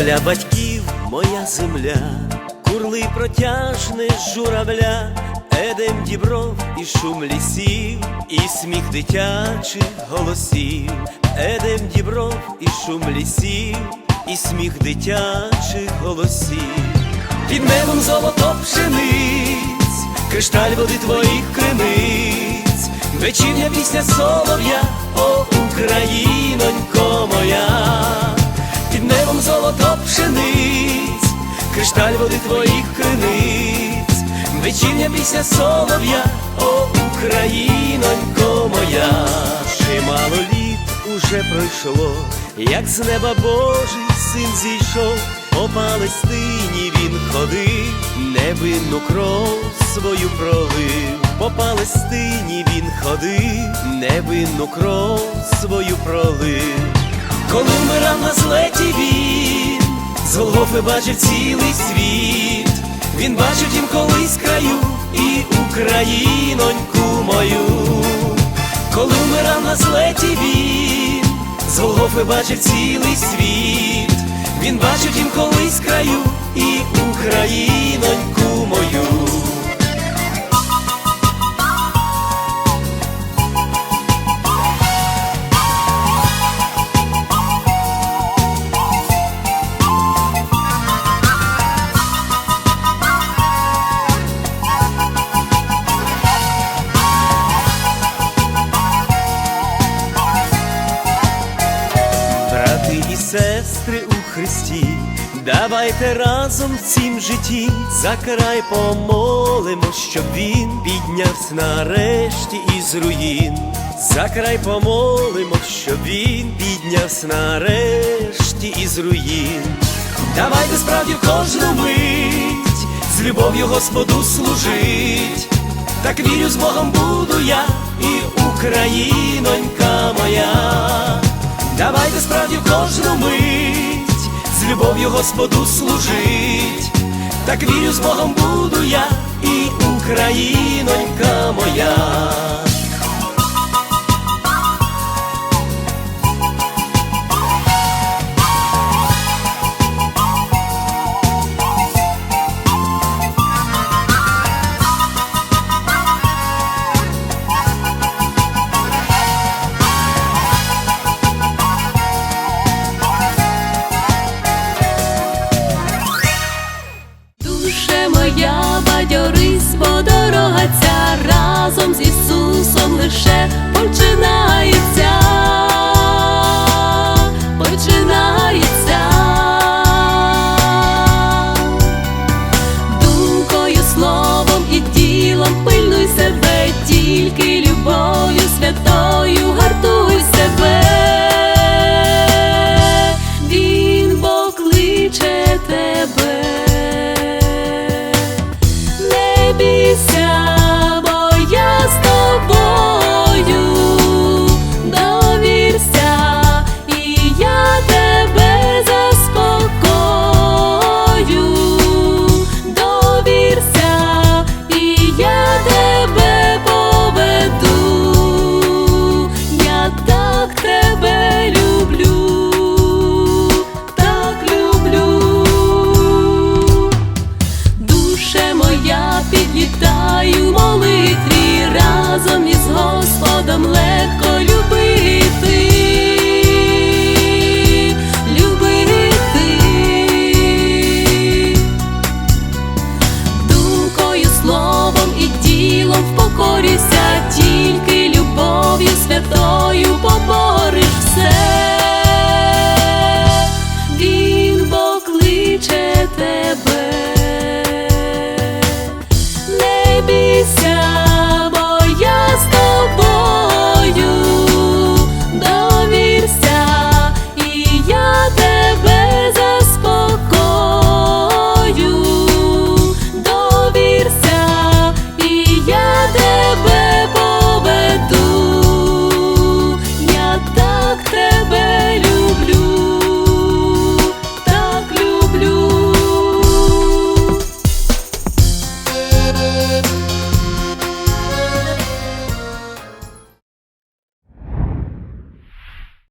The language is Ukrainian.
Земля батьків, моя земля, курли протяжне журавля, едем дібров і шум лісів, і сміх дитячих голосів, едем дібров і шум лісів, і сміх дитячих голосів, під небом золото пшениць, кришталь води твоїх криниць, вечірня пісня солов'я, о Українонько пшениць, кришталь води твоїх криниць, вечірня пісня солов'я, о Українонько моя, чимало літ уже пройшло, як з неба Божий син зійшов, по Палестині він ходив, невинну кров свою пролив, по Палестині він ходив, невинну кров свою пролив. Коли вмирав на злеті Голгофи бачив цілий світ, він бачив тім колись краю і Україноньку мою, коли вмирав на злеті він, з Голгофи бачив цілий світ, він бачив тім колись краю сестри у Христі, давайте разом в цім житті за край помолимо, щоб він піднявся нарешті із руїн. За край помолимо, щоб він піднявся нарешті із руїн. Давайте справді кожну мить з любов'ю Господу служить. Так вірю, з Богом буду я і Українонька моя. Давайте справді в кожну мить з любов'ю Господу служить. Так вірю, з Богом буду я і Українонька моя. said